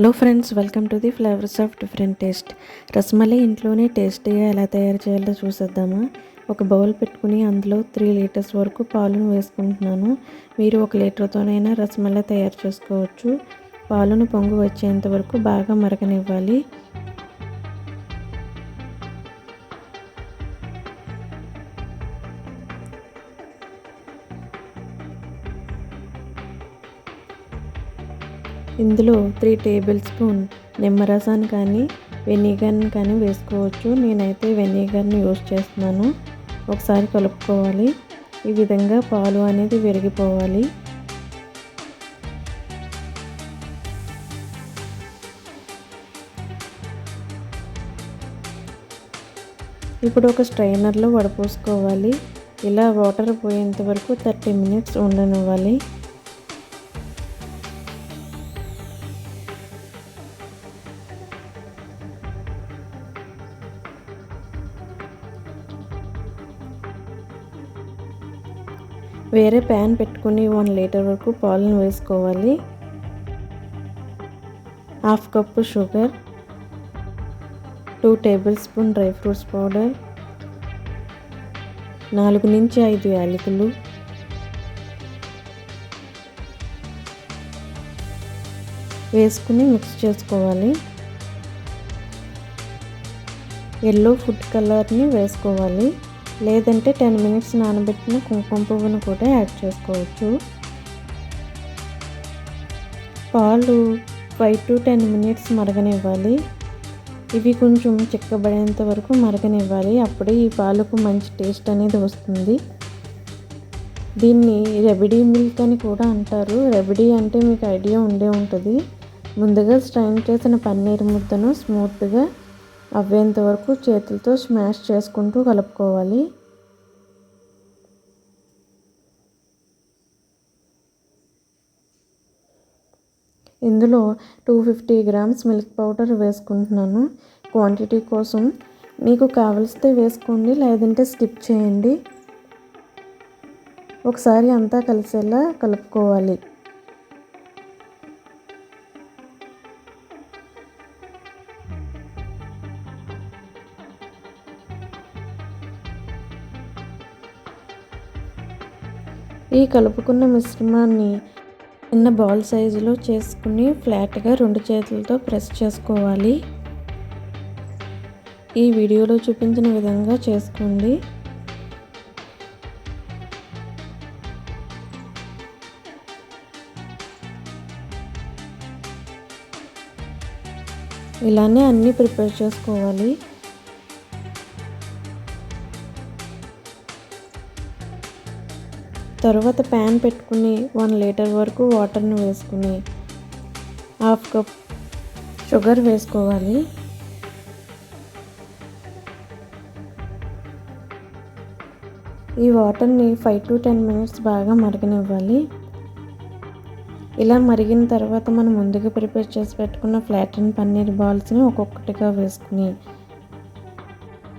Hello friends welcome to the flavours of different taste rasmalai ఇంట్లోనే టేస్టీగా ఎలా తయారు చేయాలో చూసేద్దామా? ఒక బౌల్ పెట్టుకుని అందులో త్రీ లీటర్స్ వరకు పాలను వేసుకుంటున్నాను. మీరు ఒక లీటర్తోనైనా రసమలై తయారు చేసుకోవచ్చు. పాలను పొంగు వచ్చేంత వరకు బాగా మరగనివ్వాలి. ఇందులో త్రీ టేబుల్ స్పూన్ నిమ్మరసాన్ని కానీ వెనిగర్ని కానీ వేసుకోవచ్చు. నేనైతే వెనిగర్ని యూజ్ చేస్తున్నాను. ఒకసారి కలుపుకోవాలి. ఈ విధంగా పాలు అనేది విరిగిపోవాలి. ఇప్పుడు ఒక స్ట్రైనర్లో వడపోసుకోవాలి. ఇలా వాటర్ పోయేంత వరకు థర్టీ మినిట్స్ ఉండనివ్వాలి. వేరే ప్యాన్ పెట్టుకుని వన్ లీటర్ వరకు పాలను వేసుకోవాలి. Half cup sugar two tablespoon dry fruits powder నాలుగు నుంచి ఐదు యాలకులు వేసుకుని మిక్స్ చేసుకోవాలి. ఎల్లో ఫుడ్ కలర్ని వేసుకోవాలి. లేదంటే టెన్ మినిట్స్ నానబెట్టిన కుంకుమ పువ్వును కూడా యాడ్ చేసుకోవచ్చు. పాలు ఫైవ్ టు టెన్ మినిట్స్ మరగనివ్వాలి. ఇవి కొంచెం చిక్కబడేంత వరకు మరగనివ్వాలి. అప్పుడే ఈ పాలకు మంచి టేస్ట్ అనేది వస్తుంది. దీన్ని రెబిడీ మిల్క్ అని కూడా అంటారు. రెబిడీ అంటే మీకు ఐడియా ఉండే ఉంటుంది. ముందుగా స్ట్రైన్ చేసిన పన్నీర్ ముద్దను స్మూత్గా అవ్వేంత వరకు చేతులతో స్మాష్ చేసుకుంటూ కలుపుకోవాలి. ఇందులో two fifty grams milk powder వేసుకుంటున్నాను. క్వాంటిటీ కోసం మీకు కావలిస్తే వేసుకోండి లేదంటే స్కిప్ చేయండి. ఒకసారి అంతా కలిసేలా కలుపుకోవాలి. ఈ కలుపుకున్న మిశ్రమాన్ని చిన్న బాల్ సైజులో చేసుకుని ఫ్లాట్గా రెండు చేతులతో ప్రెస్ చేసుకోవాలి. ఈ వీడియోలో చూపించిన విధంగా చేసుకోండి. ఇలానే అన్నీ ప్రిపేర్ చేసుకోవాలి. తర్వాత ప్యాన్ పెట్టుకుని వన్ లీటర్ వరకు వాటర్ని వేసుకుని హాఫ్ కప్ షుగర్ వేసుకోవాలి. ఈ వాటర్ని ఫైవ్ టు టెన్ మినిట్స్ బాగా మరగనివ్వాలి. ఇలా మరిగిన తర్వాత మనం ముందుగా ప్రిపేర్ చేసి పెట్టుకున్న ఫ్లాట్ అండ్ పన్నీర్ బాల్స్ని ఒక్కొక్కటిగా వేసుకుని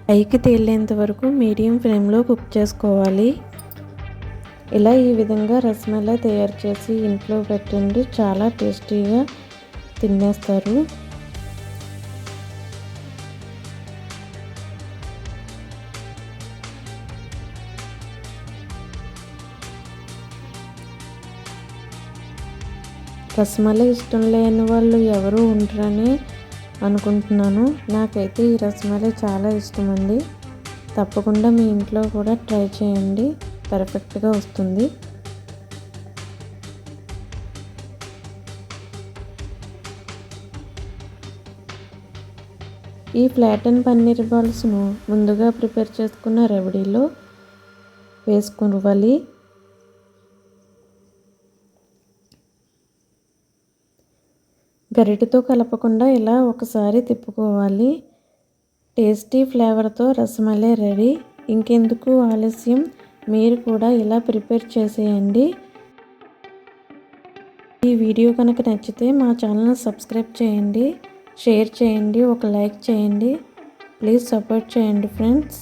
పైకి తేలేంత వరకు మీడియం ఫ్లేమ్లో కుక్ చేసుకోవాలి. ఇలా ఈ విధంగా రసమలై తయారు చేసి ఇంట్లో పెట్టండి చాలా టేస్టీగా తినేస్తారు. రసమలై ఇష్టం లేని వాళ్ళు ఎవరు ఉండరని అనుకుంటున్నాను. నాకైతే ఈ రసమలై చాలా ఇష్టమండి. తప్పకుండా మీ ఇంట్లో కూడా ట్రై చేయండి. పర్ఫెక్ట్గా వస్తుంది. ఈ ఫ్లాటన్ పన్నీర్ బాల్స్ను ముందుగా ప్రిపేర్ చేసుకున్న రెవడీలో వేసుకోవాలి గరిటతో కలపకుండా ఇలా ఒకసారి తిప్పుకోవాలి. టేస్టీ ఫ్లేవర్తో రసమలై రెడీ. ఇంకెందుకు ఆలస్యం? మీరు కూడా ఇలా ప్రిపేర్ చేసేయండి. ఈ వీడియో కనుక నచ్చితే మా ఛానల్ సబ్స్క్రైబ్ చేయండి షేర్ చేయండి ఒక లైక్ చేయండి. ప్లీజ్ సపోర్ట్ చేయండి ఫ్రెండ్స్.